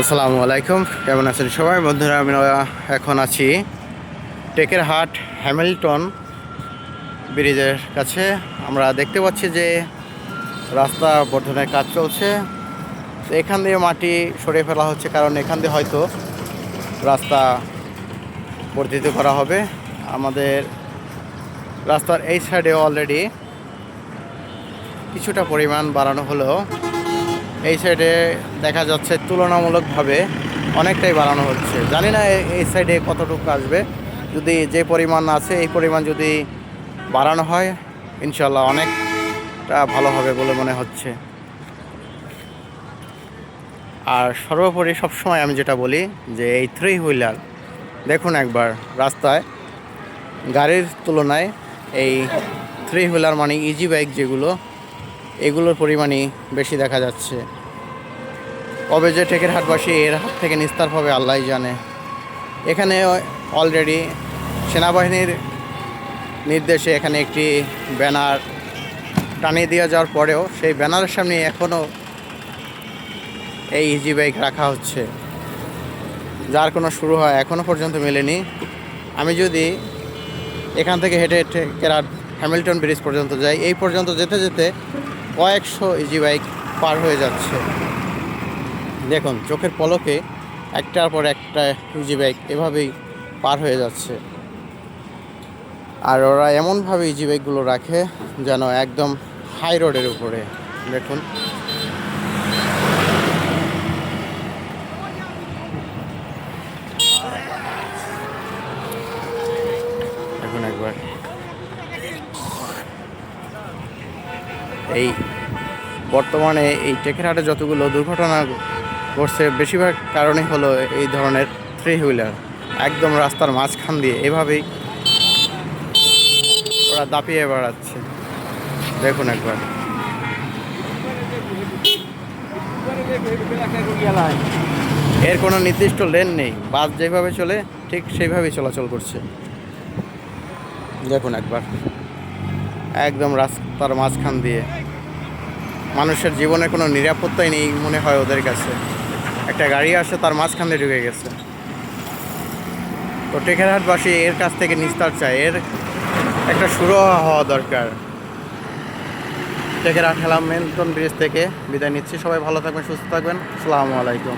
আসসালামু আলাইকুম। কেমন আছেন সবাই? বন্ধুরা, আমি এখন আছি টেকের হাট হ্যামিল্টন ব্রিজের কাছে। আমরা দেখতে পাচ্ছি যে রাস্তা বর্ধনের কাজ চলছে। তো এখান দিয়ে মাটি সরিয়ে ফেলা হচ্ছে, কারণ এখান দিয়ে হয়তো রাস্তা বর্ধিত করা হবে। আমাদের রাস্তার এই সাইডে অলরেডি কিছুটা পরিমাণ বাড়ানো হলেও এই সাইডে দেখা যাচ্ছে তুলনামূলকভাবে অনেকটাই বাড়ানো হচ্ছে। জানি না এই সাইডে কতটুকু আসবে। যদি যে পরিমাণ আছে, এই পরিমাণ যদি বাড়ানো হয় ইনশাল্লাহ অনেকটা ভালো হবে বলে মনে হচ্ছে। আর সর্বোপরি সবসময় আমি যেটা বলি, যে এই থ্রি হুইলার দেখুন একবার রাস্তায়, গাড়ির তুলনায় এই থ্রি হুইলার মানে ইজি বাইক যেগুলো, এগুলোর পরিমাণই বেশি দেখা যাচ্ছে। কবে যে টেকের হাটবাসী এর হাত থেকে নিস্তার পাবে আল্লাহ জানে। এখানে অলরেডি সেনাবাহিনীর নির্দেশে এখানে একটি ব্যানার টানিয়ে দেওয়া যাওয়ার পরেও সেই ব্যানারের সামনে এখনও এই ইজি বাইক রাখা হচ্ছে। যার কোনো শুরু হয় এখনও পর্যন্ত মেলেনি। আমি যদি এখান থেকে হেঁটে হেঁটে কেরাট হ্যামিল্টন ব্রিজ পর্যন্ত যাই, এই পর্যন্ত যেতে যেতে কয়েকশো ইজি বাইক পার হয়ে যাচ্ছে। দেখুন, চোখের পলকে একটার পর একটা ইজি বাইক এভাবেই পার হয়ে যাচ্ছে। আর ওরা এমনভাবে ইজি বাইকগুলো রাখে যেন একদম হাই রোডের উপরে। দেখুন। দেখুন একবার। এই বর্তমানে এই টেকেরহাটে যতগুলো দুর্ঘটনা ঘটছে বেশিরভাগ কারণে হলো এই ধরনের থ্রি হুইলার একদম রাস্তার মাঝখান দিয়ে এভাবেই ওরা দাপিয়ে বেড়াচ্ছে। দেখুন একবার। এর কোনো নির্দিষ্ট লেন নেই। বাস যেভাবে চলে, ঠিক সেইভাবেই চলাচল করছে। দেখুন একবার। একদম রাস্তার মাঝখান দিয়ে। মানুষের জীবনে কোনো নিরাপত্তাই নেই মনে হয় ওদের কাছে। একটা গাড়ি আসে, তার মাঝখান দিয়ে ঢুকে গেছে। তো টেকেরহাটবাসী এর কাছ থেকে নিস্তার চায়। এর একটা শুরু হওয়া দরকার। টেকেরহাট হেলাম মেনটন ব্রিজ থেকে বিদায় নিচ্ছি। সবাই ভালো থাকবেন, সুস্থ থাকবেন। আসসালামু আলাইকুম।